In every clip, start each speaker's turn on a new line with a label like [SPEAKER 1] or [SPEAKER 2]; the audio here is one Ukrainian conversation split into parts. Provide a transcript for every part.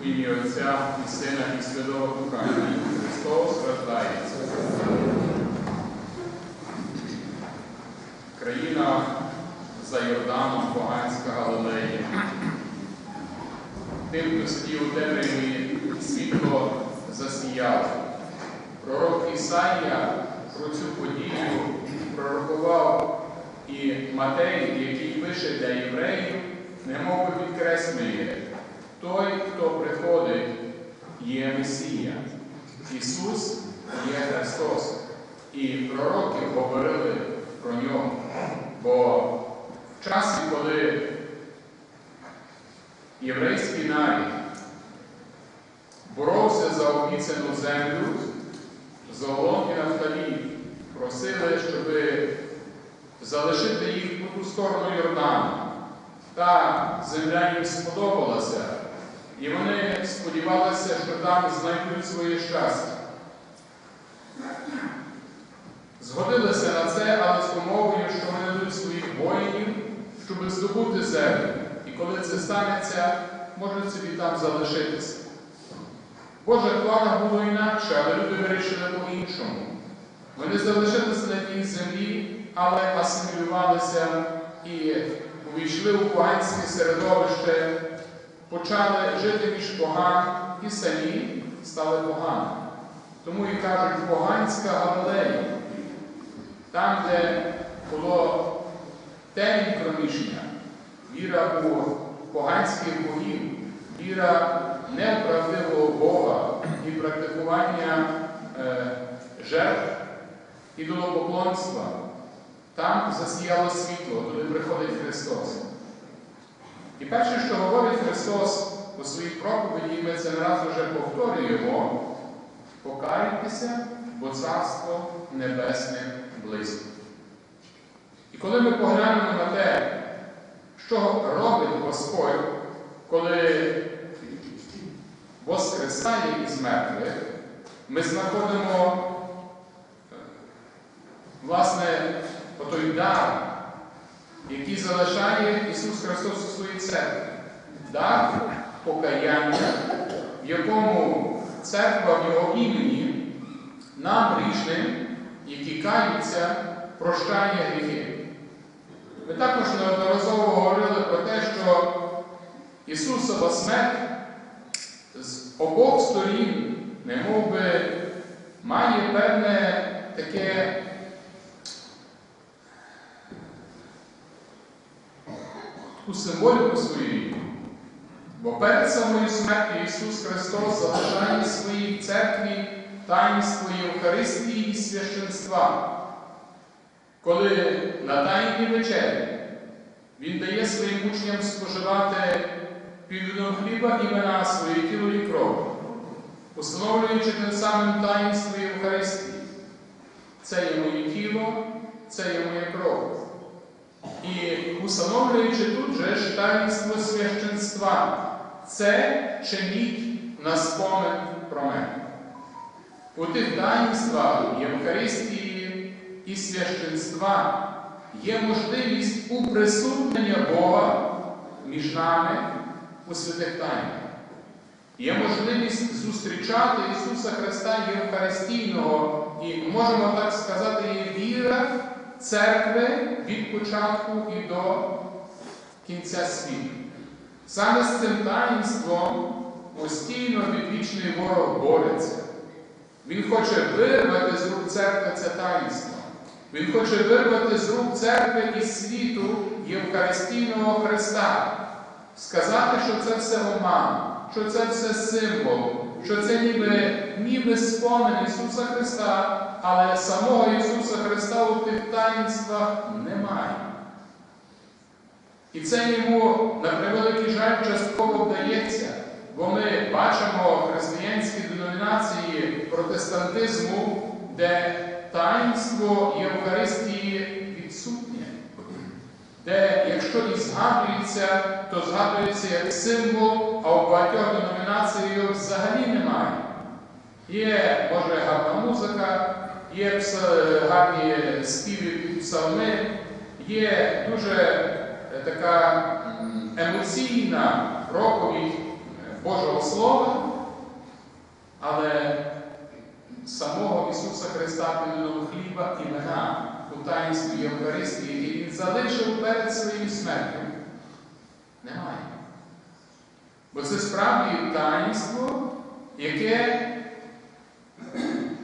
[SPEAKER 1] У ім'я Отця і Сина і Святого Духа. Христос рождається. Країна за Йорданом, поганська Галилея. Тим, хто сидів у темряві, світло засіяло. Пророк Ісаїя про цю подію пророкував і Матей, який пише для євреїв, немов би підкреслює, той, є Месія. Ісус є Христос. І пророки говорили про нього. Бо в часі, коли єврейський нарід боровся за обіцяну землю, Зоолон і Нафталі просили, щоб залишити їх по ту сторону Йордану. Та земля їм сподобалася, і вони сподівалися, що там знайдуть своє щастя. Згодилися на це, але з умовою, що вони дадуть своїх воїнів, щоб здобути землю. І коли це станеться, можуть собі там залишитися. В Божих планах було інакше, але люди вирішили по-іншому. Вони залишилися на тій землі, але асимілювалися і увійшли у поганське середовище, почали жити між поган і самі стали поганими. Тому і кажуть поганська Галилея, там, де було темінь проміжня, віра у поганських богів, віра неправдивого Бога і практикування е, жертв ідолопоклонства, там засіяло світло, туди приходить Христос. І перше, що говорить Христос у своїй проповіді, ми це не раз вже повторюємо, покаюйтеся, бо Царство Небесне близько. І коли ми поглянемо на те, що робить Господь, коли воскресає із мертвих, ми знаходимо власне отой дар, який залишає Ісус Христос у своїй церкві. Дар покаяння, в якому церква в Його імені нам грішним, які каються, прощає гріхи. Ми також неодноразово говорили про те, що Ісусова смерть з обох сторін, немов би, має певне таке таку символіку своєї. Бо перед самою смертю Ісус Христос залишає своїй церкві таїнство Євхаристії і священства. Коли на Тайній вечері Він дає своїм учням споживати південного хліба і вина тіло і кров, установлюючи тим самим таїнство Євхаристії. Це є моє тіло, це є моя кров. І установлюючи тут же ж таїнство священства, це чиніть на спомин про мене. У тих таїнствах Євхаристії і священства є можливість уприсутнення Бога між нами у святих тайнах. Є можливість зустрічати Ісуса Христа Євхаристійного, і можемо так сказати, є церкви від початку і до кінця світу. Саме з цим таїнством постійно відвічний ворог бореться. Він хоче вирвати з рук церкви це таїнство. Він хоче вирвати з рук церкви і світу Євхаристійного Христа, сказати, що це все оман, що це все символ, що це ніби, ніби спомин Ісуса Христа, але самого Ісуса Христа у тих таїнствах немає. І це йому, на превеликий жаль, частково вдається, бо ми бачимо християнські деномінації протестантизму, де таїнство Євхаристії відсутнє, де, якщо і згадується, то згадується як символ, а у багатьох деномінацій взагалі немає. Є, може, гарна музика, є гарні співи псалми, є дуже така емоційна проповідь Божого Слова, але самого Ісуса Христа пильного хліба і вина у таїнстві Євхаристії, і Він залишив перед своєю смертю. Немає. Бо це справді таїнство, яке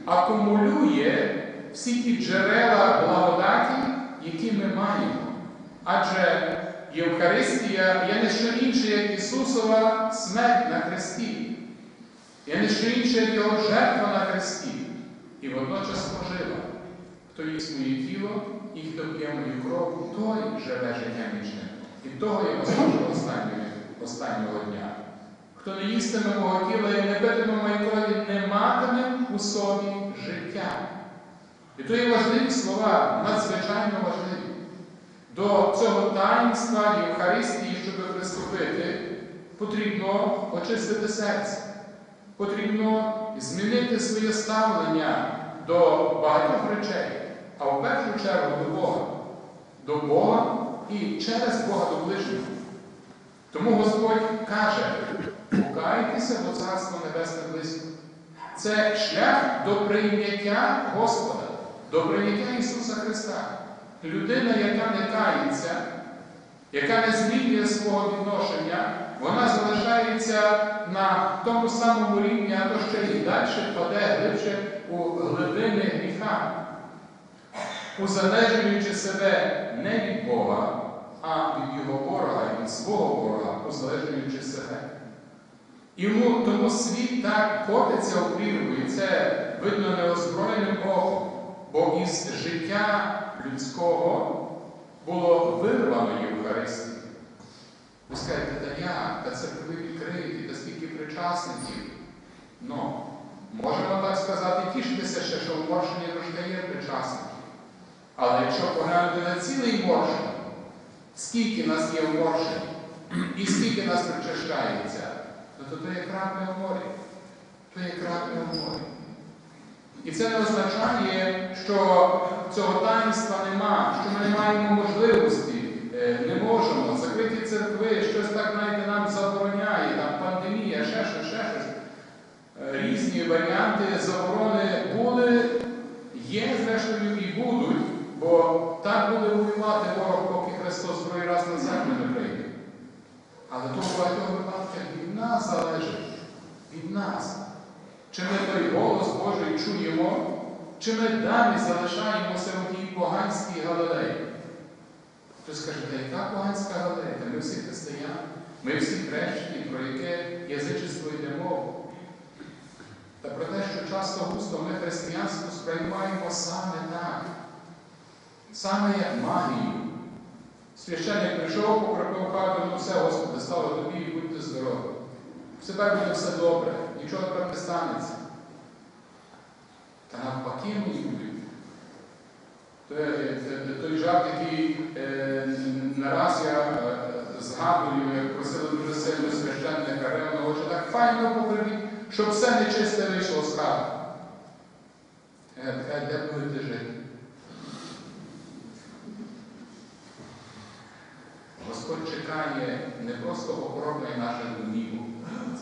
[SPEAKER 1] акумулює всі ті джерела благодаті, які ми маємо. Адже Євхаристія є не що інше, як Ісусова смерть на Христі, є не що інше, як Його жертва на Христі, і водночас пожива. Хто їсть моє тіло і хто п'є мою кров, той живе життя вічне. І того я останнього, останнього дня. Хто не їстиме мого тіла і не питиме моєї крові, не матиме у собі життя. І то є важливі слова, надзвичайно важливі. До цього таїнства Євхаристії, щоб приступити, потрібно очистити серце. Потрібно змінити своє ставлення до багатьох речей, а в першу чергу до Бога. До Бога і через Бога до ближнього. Тому Господь каже, покайтеся, бо Царство Небесне близько. Це шлях до прийняття Господа, до прийняття Ісуса Христа. Людина, яка не кається, яка не змінює свого відношення, вона залишається на тому самому рівні, а то ще й далі паде глибше у глибини гріха, узалежуючи себе не від Бога, а від його ворога і від свого ворога, узалежуючи себе. Йому тому світ так котиться у прірву, і це видно неозброєним оком, бо із життя людського було вирвано Євхаристію. Ви скажете, та як, та церкви відкриті, та скільки причасників. Ну, можемо так сказати, тішитися ще, що в Моршині трошки є причасників. Але якщо поглянути на цілий Моршин, скільки нас є в Моршині, і скільки нас причащається, то то є крапля в морі. То є крапля в морі. І це не означає, що цього таїнства нема, що ми не маємо можливості, е, не можемо. Закриті церкви, щось так знаєте, нам забороняє, там пандемія, ще щось, ще щось. Е, Різні варіанти заборони були, є, зрештою, і будуть, бо так буде воювати ворог, поки Христос другий раз на землю не прийде. Але то в багатьох випадках від нас залежить, від нас. Чи ми той голос Божий чуємо, чи ми далі залишаємося у тій поганській галилеї? Хтось скаже, яка поганська галилея? Та ми всі християни, ми всі хрещені, про яке язичество йде мова. Та про те, що часто густо ми християнство сприймаємо саме так, саме як магію. Священник прийшов, покропив хату, ну все, Господи, стало тобі. Тепер буде все добре, нічого тепер не станеться. Та навпаки мої люди. Той жарт, який е, нараз я е, згадую, як просили дуже сильно священника ревного, що так файно покривіть, щоб все нечисте вийшло з хати. Е, де будете жити? Господь чекає не просто охорони наших домівок.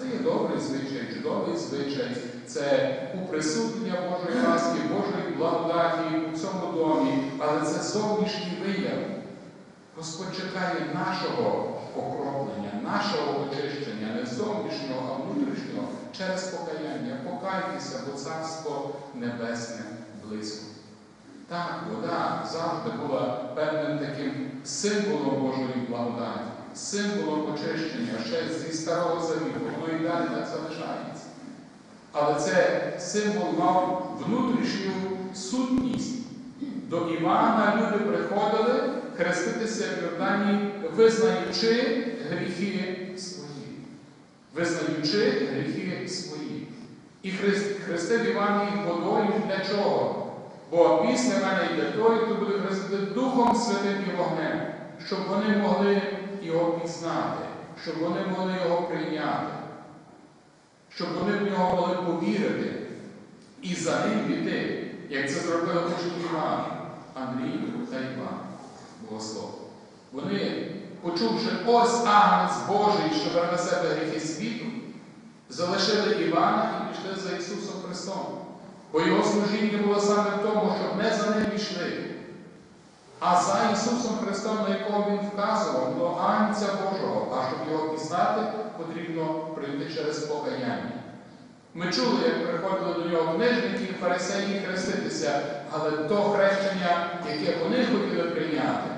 [SPEAKER 1] Це є добрий звичай, чудовий звичай. Це уприсутнення Божої ласки, Божої благодаті у цьому домі, але це зовнішній вияв. Господь чекає нашого окроплення, нашого очищення, не зовнішнього, а внутрішнього, через покаяння. Покайтеся, бо Царство Небесне близько. Так, вода завжди була певним таким символом Божої благодаті, символом очищення ще зі Старого Завіту, воно і далі так залишається. Але це символ мав внутрішню сутність. До Івана люди приходили хреститися в Йордані, визнаючи гріхи свої. Визнаючи гріхи свої. І хрестив Іван їх водою для чого? Бо після мене йде той, хто буде хрестити Духом Святим і вогнем, щоб вони могли його пізнати, щоб вони могли його прийняти, щоб вони в нього могли повірити і за ним піти, як це зробили учні Іван, Андрій та Іван, Богослов. Вони, почувши ось агнець Божий, що бере на себе гріхи світу, залишили Івана і пішли за Ісусом Христом. Бо Його служіння було саме в тому, щоб ми за ним йшли. А за Ісусом Христом, вказував, Божого, а щоб його пізнати, потрібно прийти через покаяння. Ми чули, як приходили до нього книжники і фарисеї хреститися, але то хрещення, яке вони хотіли прийняти,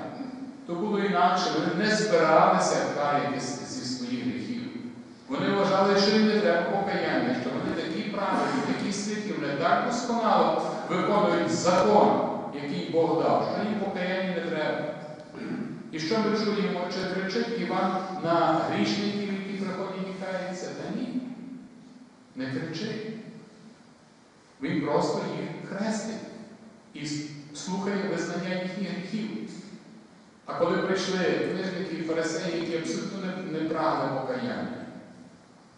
[SPEAKER 1] то було інакше. Вони не збиралися каятися зі своїх гріхів. Вони вважали, що їм не треба покаяння, що вони такі правильні, такі святі, вони так досконало виконують закон, який Бог дав, що їм покаяння не треба. І що ми чуємо, чи кричить Іван на грішників, які приходять і каються? Та ні. Не кричить. Він просто їх хрестить і слухає визнання їхніх гріхів. А коли прийшли книжники і фарисеї, які абсолютно не, не покаяння,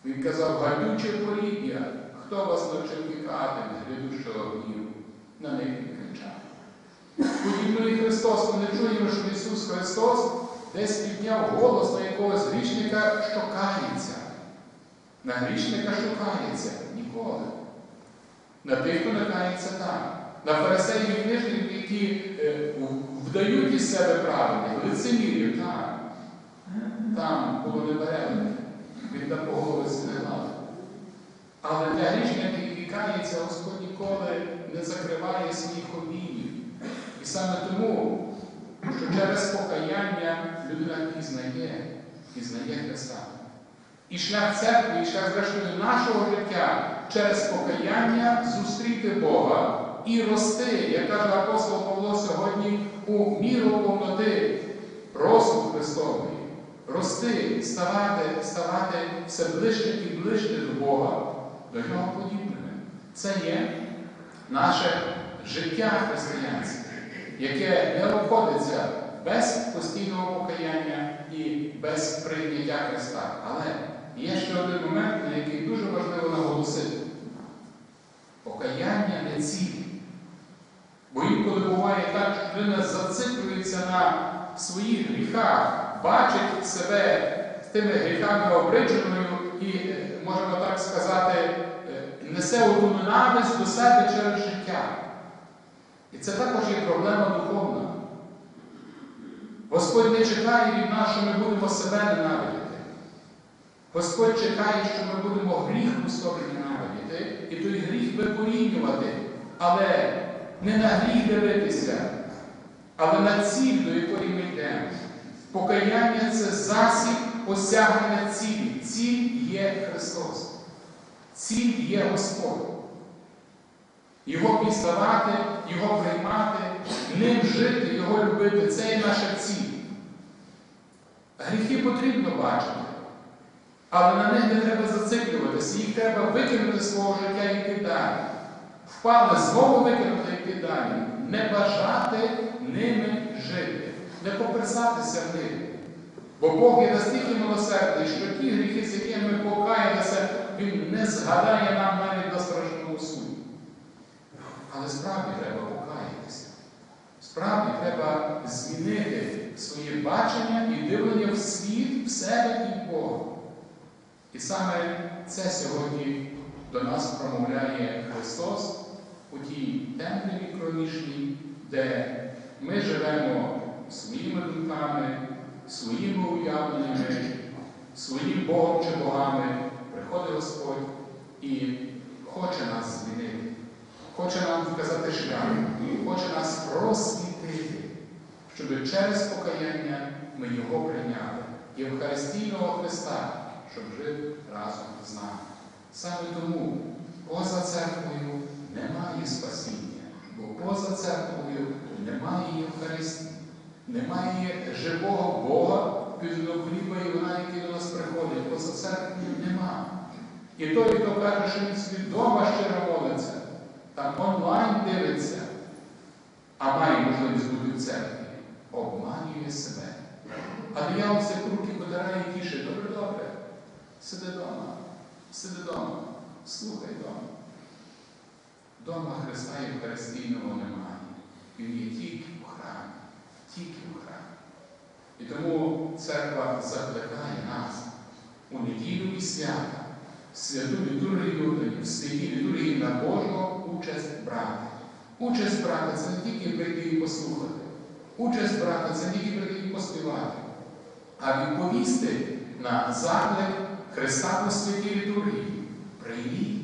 [SPEAKER 1] він казав, гадюче поріддя, хто вас навчив тікати від грядущого гніву? На них він кричав. Христос, ми не чуємо, що Ісус Христос десь підняв голос на якогось грішника, що кається. На грішника, що кається ніколи. На тих, хто не кається так. На фарисеїв і книжників, які е, вдають із себе правильних, лицемірів, так. Там було беремо. Він там по не гладив. Але для грішника, який кається, Господь ніколи не закриває своїх обіймів. Саме тому, що через покаяння людина пізнає, пізнає Христа. І шлях церкви, і шлях зрештою нашого життя через покаяння зустріти Бога і рости, як каже апостол Павло сьогодні, у міру повноти росту Христової. Рости, ставати, ставати все ближче і ближче до Бога, до Нього подібними. Це є наше життя християнське, яке не обходиться без постійного покаяння і без прийняття Христа. Але є ще один момент, на який дуже важливо наголосити. Покаяння не цілі. Бо інколи буває так, що людина зациклюється на своїх гріхах, бачить себе тими гріхами обридженою і, можемо так сказати, несе одну ненависть до себе через життя. І це також є проблема духовна. Господь не чекає від нас, що ми будемо себе ненавидіти. Господь чекає, що ми будемо гріх у собі ненавидіти і той гріх викорінювати, але не на гріх дивитися, але на ціль, до якої ми йдемо. Покаяння це засіб осягнення цілі. Ціль є Христос. Ціль є Господь. Його пізнавати, Його приймати, ним жити, Його любити це є наша ціль. Гріхи потрібно бачити, але на них не треба зациклюватися, їх треба викинути з свого життя і йти далі. Впали, знову викинути і йти далі. Не бажати ними жити, не поперсатися в них. Бо Бог є настільки милосердний, що ті гріхи, з якими ми покаялися, Він не згадає нам навіть до. Справді треба покаятися. Справді треба змінити своє бачення і дивлення в світ, в себе і в Бога. І саме це сьогодні до нас промовляє Христос у тій темряві кромішній, де ми живемо своїми думками, своїми уявленнями, своїм Богом чи богами. Приходить Господь і хоче нам вказати шлях, Він хоче нас просвітити, щоб через покаяння ми Його прийняли, Євхаристійного Христа, щоб жив разом з нами. Саме тому поза церквою немає спасіння, бо поза церквою немає Євхаристії, немає живого Бога, підного хліба і вона, який до нас приходить, поза церквою нема. І той, хто каже, що він свідомо щиро молиться, там онлайн дивиться, а має можливість бути в церкві, обманює себе. А диявол все руки подирає і тіше. Добре, добре. Сиди вдома, сиди вдома, слухай вдома. Дома Христа Євхаристійного немає. Він є тільки в храмі, тільки в храмі. І тому церква закликає нас у неділю і свята святу літургію, в святі літургії на Божого участь брати. Участь брати це не тільки прийти і послухати. Участь брати це не тільки прийти і поспівати, а відповісти на заклик Христа по святій літургії. Прийміть